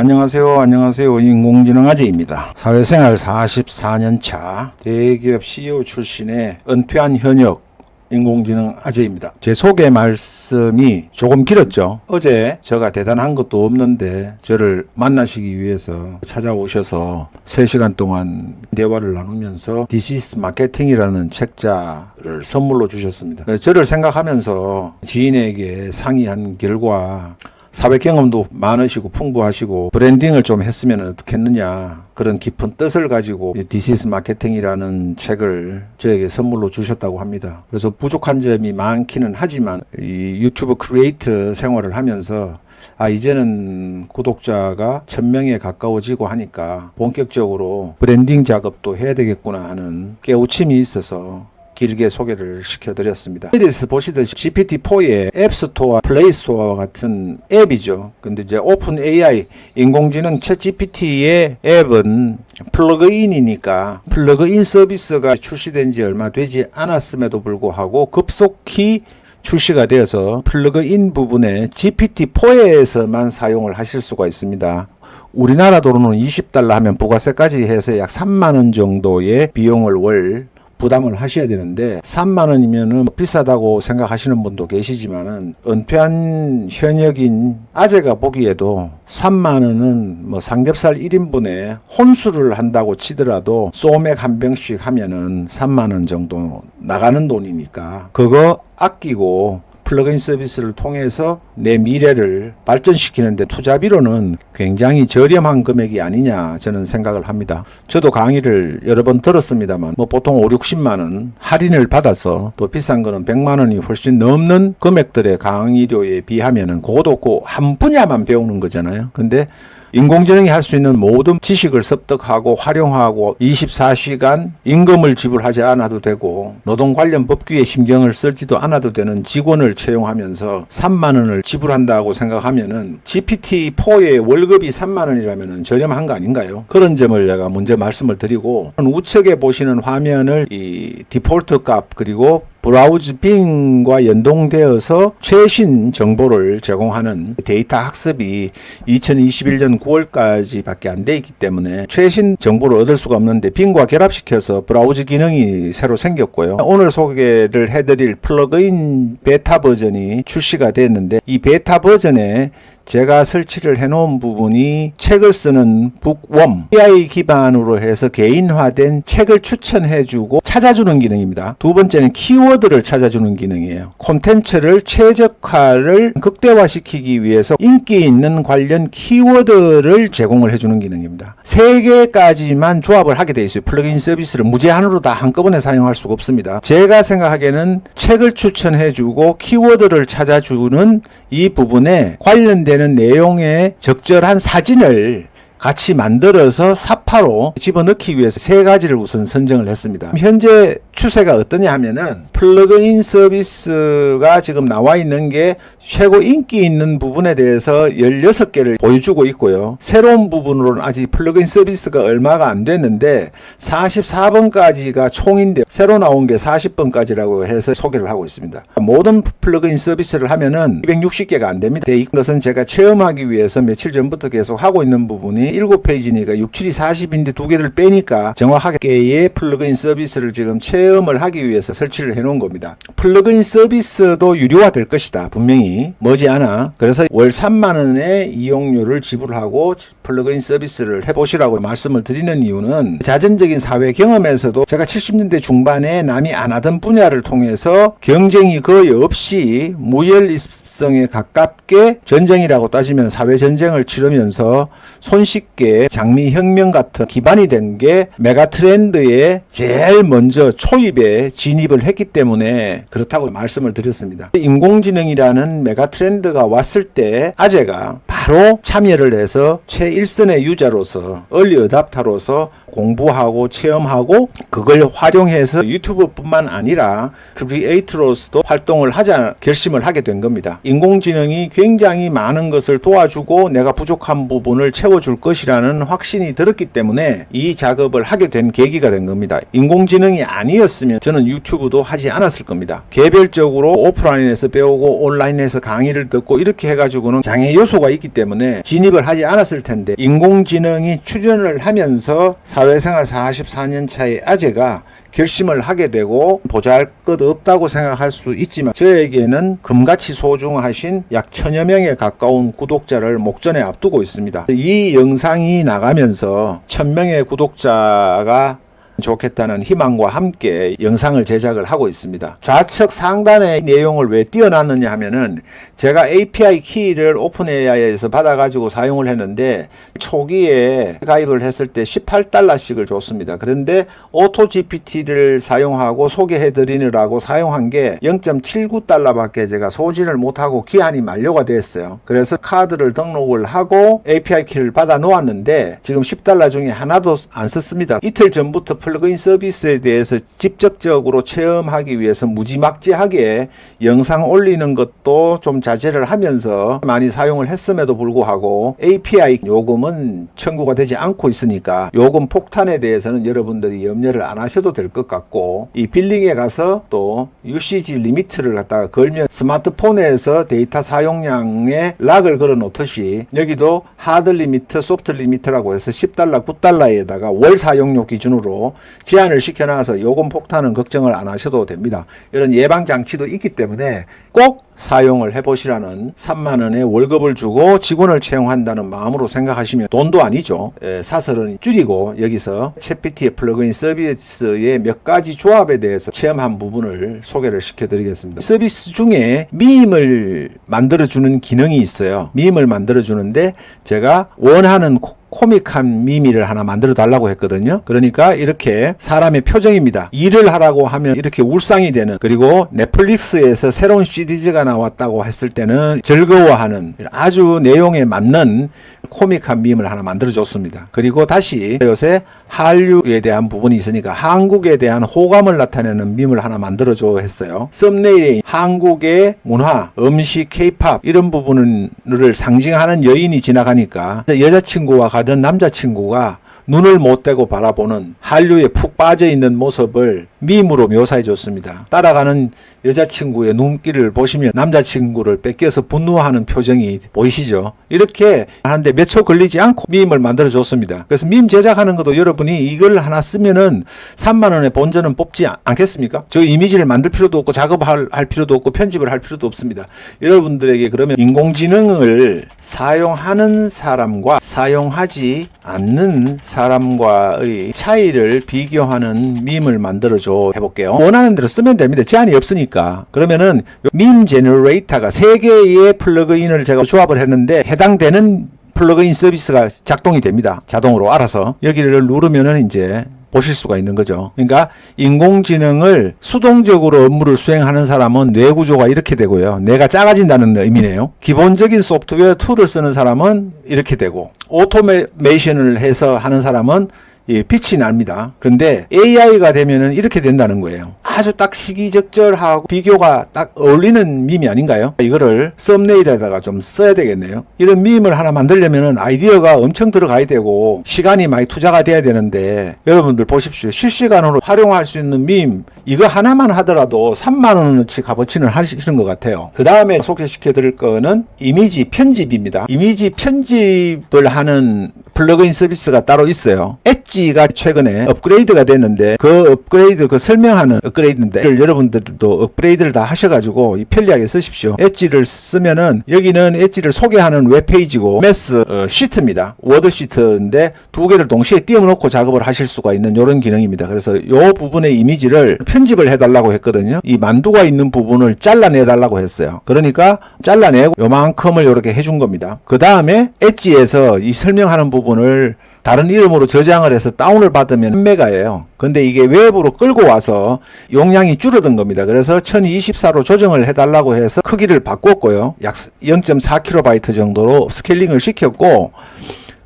안녕하세요. 안녕하세요. 인공지능 아재입니다. 사회생활 44년 차 대기업 CEO 출신의 은퇴한 현역 인공지능 아재입니다. 제 소개 말씀이 조금 길었죠. 어제 제가 대단한 것도 없는데 저를 만나시기 위해서 찾아오셔서 3시간 동안 대화를 나누면서 is Marketing이라는 책자를 선물로 주셨습니다. 저를 생각하면서 지인에게 상의한 결과 사회 경험도 많으시고 풍부하시고 브랜딩을 좀 했으면 어떻겠느냐 그런 깊은 뜻을 가지고 is Marketing이라는 책을 저에게 선물로 주셨다고 합니다. 그래서 부족한 점이 많기는 하지만 이 유튜브 크리에이터 생활을 하면서 아 이제는 구독자가 천 명에 가까워지고 하니까 본격적으로 브랜딩 작업도 해야 되겠구나 하는 깨우침이 있어서 길게 소개를 시켜드렸습니다. 에디스 보시듯이 GPT-4의 앱스토어, 플레이스토어와 같은 앱이죠. 근데 이제 오픈 AI, 인공지능 챗 GPT의 앱은 플러그인이니까 플러그인 서비스가 출시된 지 얼마 되지 않았음에도 불구하고 급속히 출시가 되어서 플러그인 부분에 GPT-4에서만 사용을 하실 수가 있습니다. 우리나라 도로는 20달러 하면 부가세까지 해서 약 3만 원 정도의 비용을 월 부담을 하셔야 되는데 3만 원이면은 비싸다고 생각하시는 분도 계시지만은 은퇴한 현역인 아재가 보기에도 3만 원은 뭐 삼겹살 1인분에 혼수를 한다고 치더라도 소맥 한 병씩 하면은 3만 원 정도 나가는 돈이니까 그거 아끼고 플러그인 서비스를 통해서 내 미래를 발전시키는데 투자비로는 굉장히 저렴한 금액이 아니냐 저는 생각을 합니다. 저도 강의를 여러 번 들었습니다만 뭐 보통 5, 60만 원 할인을 받아서 또 비싼 거는 100만 원이 훨씬 넘는 금액들의 강의료에 비하면은 그것도 없고 한 분야만 배우는 거잖아요. 근데 인공지능이 할 수 있는 모든 지식을 습득하고 활용하고 24시간 임금을 지불하지 않아도 되고 노동 관련 법규에 신경을 쓰지도 않아도 되는 직원을 채용하면서 3만 원을 지불한다고 생각하면은 GPT-4의 월급이 3만 원이라면은 저렴한 거 아닌가요? 그런 점을 제가 먼저 말씀을 드리고 우측에 보시는 화면을 이 디폴트 값 그리고 브라우즈 빙과 연동되어서 최신 정보를 제공하는 데이터 학습이 2021년 9월까지 밖에 안 돼 있기 때문에 최신 정보를 얻을 수가 없는데 빙과 결합시켜서 브라우즈 기능이 새로 생겼고요. 오늘 소개를 해드릴 플러그인 베타 버전이 출시가 됐는데 이 베타 버전에 제가 설치를 해놓은 부분이 책을 쓰는 북웜 AI 기반으로 해서 개인화된 책을 추천해주고 찾아주는 기능입니다. 두 번째는 키워드를 찾아주는 기능이에요. 콘텐츠를 최적화를 극대화시키기 위해서 인기 있는 관련 키워드를 제공을 해주는 기능입니다. 세 개까지만 조합을 하게 돼 있어요. 플러그인 서비스를 무제한으로 다 한꺼번에 사용할 수가 없습니다. 제가 생각하기에는 책을 추천해주고 키워드를 찾아주는 이 부분에 관련되는 내용의 적절한 사진을 같이 만들어서 사파로 집어넣기 위해서 세 가지를 우선 선정을 했습니다. 현재 추세가 어떠냐 하면은 플러그인 서비스가 지금 나와 있는 게 최고 인기 있는 부분에 대해서 16개를 보여주고 있고요. 새로운 부분으로는 아직 플러그인 서비스가 얼마가 안 됐는데 44번까지가 총인데 새로 나온 게 40번까지라고 해서 소개를 하고 있습니다. 모든 플러그인 서비스를 하면은 260개가 안 됩니다. 이것은 제가 체험하기 위해서 며칠 전부터 계속 하고 있는 부분이 7페이지니까 6, 7이 40인데 두 개를 빼니까 정확하게 개의 플러그인 서비스를 지금 체험을 하기 위해서 설치를 해 놓은 겁니다. 플러그인 서비스도 유료화 될 것이다. 분명히 머지않아. 그래서 월 3만 원의 이용료를 지불하고 플러그인 서비스를 해보시라고 말씀을 드리는 이유는 자전적인 사회 경험에서도 제가 70년대 중반에 남이 안 하던 분야를 통해서 경쟁이 거의 없이 무혈입성에 가깝게 전쟁이라고 따지면 사회 전쟁을 치르면서 손쉽 게 장미혁명 같은 기반이 된 게 메가 트렌드에 제일 먼저 초입에 진입을 했기 때문에 그렇다고 말씀을 드렸습니다. 인공지능이라는 메가 트렌드가 왔을 때 아재가 바로 참여를 해서 최일선의 유저로서 얼리 어답터로서 공부하고 체험하고 그걸 활용해서 유튜브뿐만 아니라 크리에이터로서도 활동을 하자 결심을 하게 된 겁니다. 인공지능이 굉장히 많은 것을 도와주고 내가 부족한 부분을 채워줄 것 것이라는 확신이 들었기 때문에 이 작업을 하게 된 계기가 된 겁니다. 인공지능이 아니었으면 저는 유튜브도 하지 않았을 겁니다. 개별적으로 오프라인에서 배우고 온라인에서 강의를 듣고 이렇게 해가지고는 장애 요소가 있기 때문에 진입을 하지 않았을 텐데 인공지능이 출연을 하면서 사회생활 44년 차의 아재가 결심을 하게 되고 보잘 것 없다고 생각할 수 있지만 저에게는 금같이 소중하신 약 천여 명에 가까운 구독자를 목전에 앞두고 있습니다. 이 영상이 나가면서 천 명의 구독자가 좋겠다는 희망과 함께 영상을 제작을 하고 있습니다. 좌측 상단의 내용을 왜 띄워놨느냐 하면은 제가 API 키를 오픈AI에서 받아가지고 사용을 했는데 초기에 가입을 했을 때 18달러씩을 줬습니다. 그런데 오토GPT를 사용하고 소개해드리느라고 사용한 게 0.79달러밖에 제가 소진을 못하고 기한이 만료가 됐어요. 그래서 카드를 등록을 하고 API 키를 받아 놓았는데 지금 10달러 중에 하나도 안 썼습니다. 이틀 전부터 플러그인 서비스에 대해서 직접적으로 체험하기 위해서 무지막지하게 영상 올리는 것도 좀 자제를 하면서 많이 사용을 했음에도 불구하고 API 요금은 청구가 되지 않고 있으니까 요금 폭탄에 대해서는 여러분들이 염려를 안 하셔도 될 것 같고 이 빌링에 가서 또 UCG 리미트를 갖다가 걸면 스마트폰에서 데이터 사용량에 락을 걸어 놓듯이 여기도 하드 리미트, 소프트 리미트라고 해서 10달러, 9달러에다가 월 사용료 기준으로 제한을 시켜놔서 요금 폭탄은 걱정을 안 하셔도 됩니다. 이런 예방 장치도 있기 때문에 꼭 사용을 해보시라는 3만 원의 월급을 주고 직원을 채용한다는 마음으로 생각하시면 돈도 아니죠. 예, 사설은 줄이고 여기서 챗PT의 플러그인 서비스의 몇 가지 조합에 대해서 체험한 부분을 소개를 시켜드리겠습니다. 서비스 중에 밈을 만들어주는 기능이 있어요. 밈을 만들어주는데 제가 원하는 코- 코믹한 미미를 하나 만들어 달라고 했거든요. 그러니까 이렇게 사람의 표정입니다. 일을 하라고 하면 이렇게 울상이 되는 그리고 넷플릭스에서 새로운 시리즈가 나왔다고 했을 때는 즐거워하는 아주 내용에 맞는 코믹한 밈을 하나 만들어 줬습니다. 그리고 다시 요새 한류에 대한 부분이 있으니까 한국에 대한 호감을 나타내는 밈을 하나 만들어 줘 했어요. 썸네일에 한국의 문화, 음식, 케이팝 이런 부분을 상징하는 여인이 지나가니까 여자친구와 가던 남자친구가 눈을 못 떼고 바라보는 한류에 푹 빠져 있는 모습을 밈으로 묘사해 줬습니다. 따라가는 여자친구의 눈길을 보시면 남자친구를 뺏겨서 분노하는 표정이 보이시죠? 이렇게 하는데 몇 초 걸리지 않고 밈을 만들어 줬습니다. 그래서 밈 제작하는 것도 여러분이 이걸 하나 쓰면은 3만 원의 본전은 뽑지 않- 않겠습니까? 저 이미지를 만들 필요도 없고 작업할 할 필요도 없고 편집을 할 필요도 없습니다. 여러분들에게 그러면 인공지능을 사용하는 사람과 사용하지 않는 사람과의 차이를 비교하는 밈을 만들어줘 해볼게요. 원하는 대로 쓰면 됩니다. 제한이 없으니까. 그러면은 밈 제너레이터가 세 개의 플러그인을 제가 조합을 했는데 해당되는 플러그인 서비스가 작동이 됩니다. 자동으로 알아서 여기를 누르면은 이제 보실 수가 있는 거죠. 그러니까 인공지능을 수동적으로 업무를 수행하는 사람은 뇌 구조가 이렇게 되고요. 뇌가 작아진다는 의미네요. 기본적인 소프트웨어 툴을 쓰는 사람은 이렇게 되고 오토메이션을 해서 하는 사람은 이 빛이 납니다. 근데 AI가 되면은 이렇게 된다는 거예요. 아주 딱 시기적절하고 비교가 딱 어울리는 밈이 아닌가요? 이거를 썸네일에다가 좀 써야 되겠네요. 이런 밈을 하나 만들려면은 아이디어가 엄청 들어가야 되고 시간이 많이 투자가 돼야 되는데 여러분들 보십시오. 실시간으로 활용할 수 있는 밈 이거 하나만 하더라도 3만 원어치 값어치는 하시는 것 같아요. 그 다음에 소개시켜 드릴 거는 이미지 편집입니다. 이미지 편집을 하는 플러그인 서비스가 따로 있어요. 엣지가 최근에 업그레이드가 됐는데 그 업그레이드 그 설명하는 업그레이드인데 여러분들도 업그레이드를 다 하셔가지고 이 편리하게 쓰십시오. 엣지를 쓰면은 여기는 엣지를 소개하는 웹페이지고 매스 어, 시트입니다. 워드 시트인데 두 개를 동시에 띄워놓고 작업을 하실 수가 있는 이런 기능입니다. 그래서 이 부분의 이미지를 편집을 해달라고 했거든요. 이 만두가 있는 부분을 잘라내달라고 했어요. 그러니까 잘라내고 요만큼을 이렇게 해준 겁니다. 그 다음에 엣지에서 이 설명하는 부분을 다른 이름으로 저장을 해서 다운을 받으면 1메가예요. 근데 이게 외부로 끌고 와서 용량이 줄어든 겁니다. 그래서 1024로 조정을 해달라고 해서 크기를 바꿨고요. 약 0.4KB 정도로 스케일링을 시켰고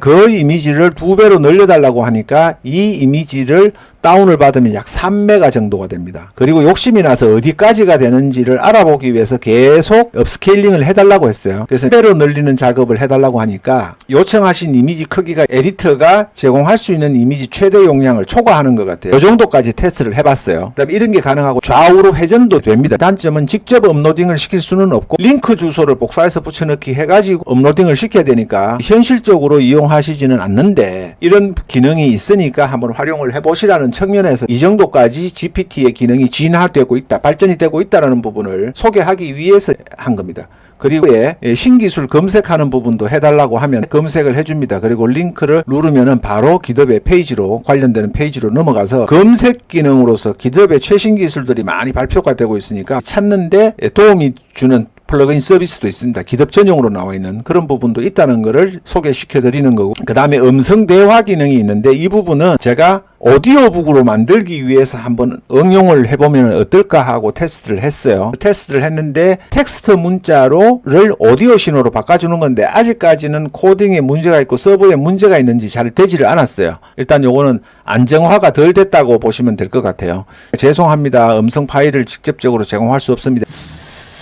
그 이미지를 두 배로 늘려달라고 하니까 이 이미지를 다운을 받으면 약 3메가 정도가 됩니다. 그리고 욕심이 나서 어디까지가 되는지를 알아보기 위해서 계속 업스케일링을 해달라고 했어요. 그래서 배로 늘리는 작업을 해달라고 하니까 요청하신 이미지 크기가 에디터가 제공할 수 있는 이미지 최대 용량을 초과하는 것 같아요. 이 정도까지 테스트를 해봤어요. 그다음 이런 게 가능하고 좌우로 회전도 됩니다. 단점은 직접 업로딩을 시킬 수는 없고 링크 주소를 복사해서 붙여넣기 해가지고 업로딩을 시켜야 되니까 현실적으로 이용하시지는 않는데 이런 기능이 있으니까 한번 활용을 해보시라는 측면에서 이 정도까지 GPT의 기능이 진화되고 있다, 발전이 되고 있다는 부분을 소개하기 위해서 한 겁니다. 그리고 예, 예, 신기술 검색하는 부분도 해달라고 하면 검색을 해줍니다. 그리고 링크를 누르면은 바로 기덥의 페이지로 관련되는 페이지로 넘어가서 검색 기능으로서 기덥의 최신 기술들이 많이 발표가 되고 있으니까 찾는데 예, 도움이 주는 플러그인 서비스도 있습니다. 기덥 전용으로 나와 있는 그런 부분도 있다는 것을 소개시켜 드리는 거고 그 다음에 음성 대화 기능이 있는데 이 부분은 제가 오디오북으로 만들기 위해서 한번 응용을 해보면 어떨까 하고 테스트를 했어요. 테스트를 했는데 텍스트 문자로를 오디오 신호로 바꿔주는 건데 아직까지는 코딩에 문제가 있고 서버에 문제가 있는지 잘 되지를 않았어요. 일단 요거는 안정화가 덜 됐다고 보시면 될 것 같아요. 죄송합니다. 음성 파일을 직접적으로 제공할 수 없습니다.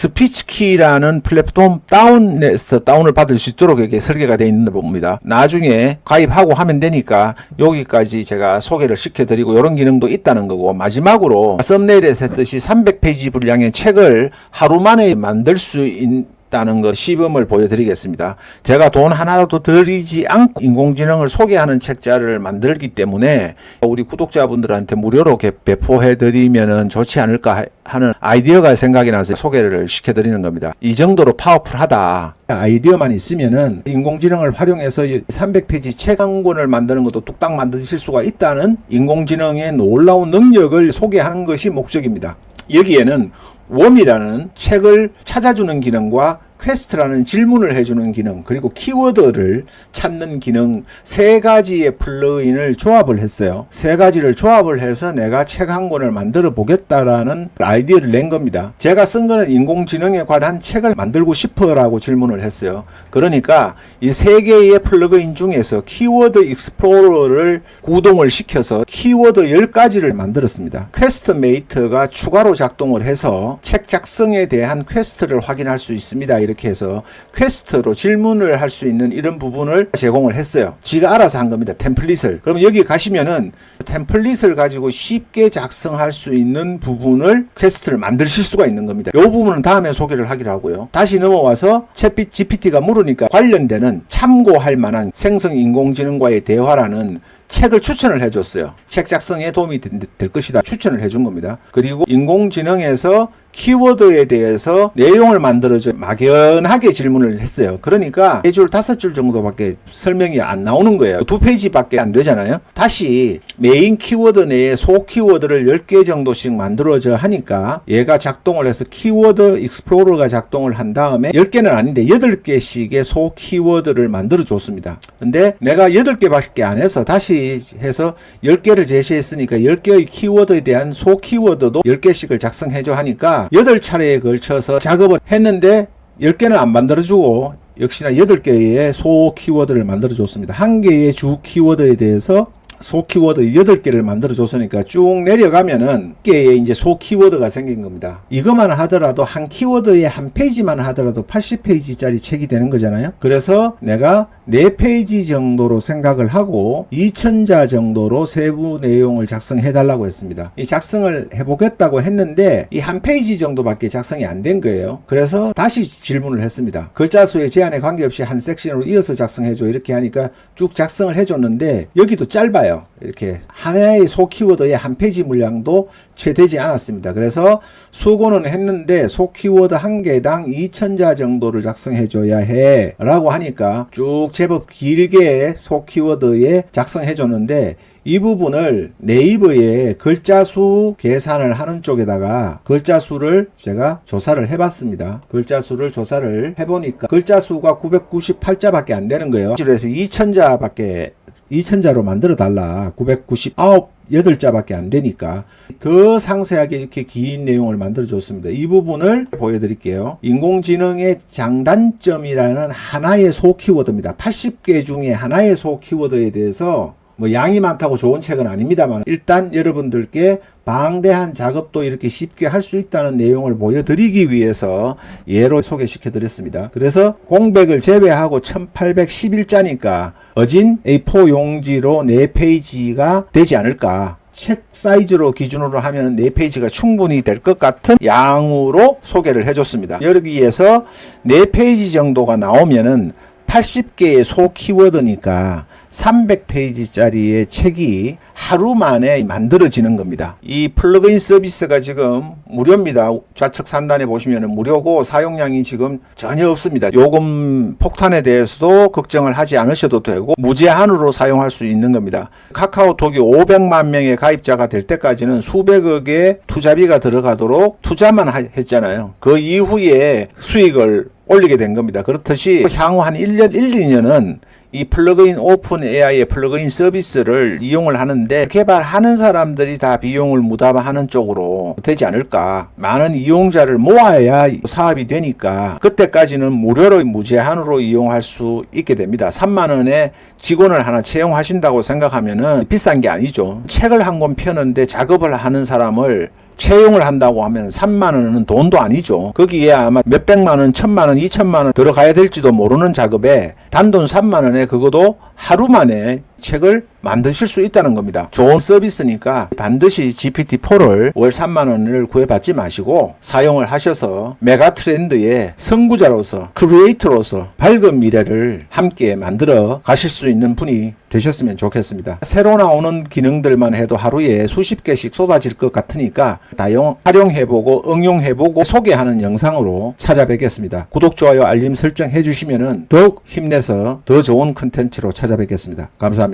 스피치키라는 플랫폼 다운에서 다운을 받을 수 있도록 이렇게 설계가 되어 있는 겁니다. 나중에 가입하고 하면 되니까 여기까지 제가 소개를 시켜드리고 이런 기능도 있다는 거고 마지막으로 썸네일에서 했듯이 300페이지 분량의 책을 하루 만에 만들 수 있는 다는 걸 시범을 보여드리겠습니다. 제가 돈 하나도 들이지 않고 인공지능을 소개하는 책자를 만들기 때문에 우리 구독자분들한테 무료로 개- 배포해드리면 좋지 않을까 하는 아이디어가 생각이 나서 소개를 시켜드리는 겁니다. 이 정도로 파워풀하다. 아이디어만 있으면은 인공지능을 활용해서 300페이지 책 한 권을 만드는 것도 뚝딱 만드실 수가 있다는 인공지능의 놀라운 능력을 소개하는 것이 목적입니다. 여기에는 웜이라는 책을 찾아주는 기능과 퀘스트라는 질문을 해주는 기능 그리고 키워드를 찾는 기능 세 가지의 플러그인을 조합을 했어요. 세 가지를 조합을 해서 내가 책 한 권을 만들어 보겠다라는 아이디어를 낸 겁니다. 제가 쓴 거는 인공지능에 관한 책을 만들고 싶어라고 질문을 했어요. 그러니까 이 세 개의 플러그인 중에서 키워드 익스플로러를 구동을 시켜서 키워드 10가지를 만들었습니다. 퀘스트 메이트가 추가로 작동을 해서 책 작성에 대한 퀘스트를 확인할 수 있습니다. 이렇게 해서 퀘스트로 질문을 할 수 있는 이런 부분을 제공을 했어요. 지가 알아서 한 겁니다. 템플릿을. 그럼 여기 가시면은 템플릿을 가지고 쉽게 작성할 수 있는 부분을 퀘스트를 만드실 수가 있는 겁니다. 이 부분은 다음에 소개를 하기로 하고요. 다시 넘어와서 챗 GPT가 물으니까 관련되는 참고할 만한 생성 인공지능과의 대화라는 책을 추천을 해줬어요. 책 작성에 도움이 된- 될 것이다. 추천을 해준 겁니다. 그리고 인공지능에서 키워드에 대해서 내용을 만들어줘 막연하게 질문을 했어요. 그러니까 네 줄, 다섯 줄 정도밖에 설명이 안 나오는 거예요. 두 페이지밖에 안 되잖아요. 다시 메인 키워드 내에 소 키워드를 10개 정도씩 만들어져 하니까 얘가 작동을 해서 키워드 익스플로러가 작동을 한 다음에 10개는 아닌데 8개씩의 소 키워드를 만들어 줬습니다. 근데 내가 8개밖에 안 해서 다시 해서 10개를 제시했으니까 10개의 키워드에 대한 소 키워드도 10개씩을 작성해줘 하니까 8차례에 걸쳐서 작업을 했는데 10개는 안 만들어주고 역시나 8개의 소 키워드를 만들어줬습니다. 한 개의 주 키워드에 대해서 소 키워드 8개를 만들어 줬으니까 쭉 내려가면은 개의 이제 소 키워드가 생긴 겁니다. 이것만 하더라도 한 키워드에 한 페이지만 하더라도 80페이지짜리 책이 되는 거잖아요. 그래서 내가 4페이지 정도로 생각을 하고 2000자 정도로 세부 내용을 작성해 달라고 했습니다. 이 작성을 해 보겠다고 했는데 이 한 페이지 정도밖에 작성이 안 된 거예요. 그래서 다시 질문을 했습니다. 글자 수의 제한에 관계없이 한 섹션으로 이어서 작성해 줘 이렇게 하니까 쭉 작성을 해 줬는데 여기도 짧아요. 이렇게 하나의 소 키워드의 한 페이지 물량도 채 되지 않았습니다. 그래서 수고는 했는데 소 키워드 한 개당 2000자 정도를 작성해 줘야 해 라고 하니까 쭉 제법 길게 소 키워드에 작성해 줬는데 이 부분을 네이버에 글자 수 계산을 하는 쪽에다가 글자 수를 제가 조사를 해봤습니다. 글자 수를 조사를 해보니까 글자 수가 998자밖에 안 되는 거예요. 그래서 2000자밖에 2000자로 만들어 달라. 999 8자밖에 안 되니까 더 상세하게 이렇게 긴 내용을 만들어 줬습니다. 이 부분을 보여드릴게요. 인공지능의 장단점이라는 하나의 소 키워드입니다. 80개 중에 하나의 소 키워드에 대해서 뭐 양이 많다고 좋은 책은 아닙니다만 일단 여러분들께 방대한 작업도 이렇게 쉽게 할 수 있다는 내용을 보여드리기 위해서 예로 소개시켜 드렸습니다. 그래서 공백을 제외하고 1811자니까 어진 A4 용지로 4페이지가 되지 않을까. 책 사이즈로 기준으로 하면 4페이지가 충분히 될 것 같은 양으로 소개를 해줬습니다. 여기에서 4페이지 정도가 나오면은 80개의 소 키워드니까 300페이지짜리의 책이 하루 만에 만들어지는 겁니다. 이 플러그인 서비스가 지금 무료입니다. 좌측 상단에 보시면 무료고 사용량이 지금 전혀 없습니다. 요금 폭탄에 대해서도 걱정을 하지 않으셔도 되고 무제한으로 사용할 수 있는 겁니다. 카카오톡이 500만 명의 가입자가 될 때까지는 수백억의 투자비가 들어가도록 투자만 하- 했잖아요. 그 이후에 수익을 올리게 된 겁니다. 그렇듯이 향후 한 1년, 1, 2년은 이 플러그인 오픈 AI의 플러그인 서비스를 이용을 하는데 개발하는 사람들이 다 비용을 무담하는 쪽으로 되지 않을까. 많은 이용자를 모아야 사업이 되니까 그때까지는 무료로 무제한으로 이용할 수 있게 됩니다. 3만 원에 직원을 하나 채용하신다고 생각하면은 비싼 게 아니죠. 책을 한 권 펴는데 작업을 하는 사람을 채용을 한다고 하면 3만 원은 돈도 아니죠. 거기에 아마 몇백만 원, 천만 원, 이천만 원 들어가야 될지도 모르는 작업에 단돈 3만 원에 그것도 하루 만에 책을 만드실 수 있다는 겁니다. 좋은 서비스니까 반드시 GPT-4를 월 3만 원을 구해받지 마시고 사용을 하셔서 메가 트렌드의 선구자로서 크리에이터로서 밝은 미래를 함께 만들어 가실 수 있는 분이 되셨으면 좋겠습니다. 새로 나오는 기능들만 해도 하루에 수십 개씩 쏟아질 것 같으니까 다용 활용해보고 응용해보고 소개하는 영상으로 찾아뵙겠습니다. 구독, 좋아요, 알림 설정 해주시면 더욱 힘내서 더 좋은 컨텐츠로 찾아뵙겠습니다. 감사합니다.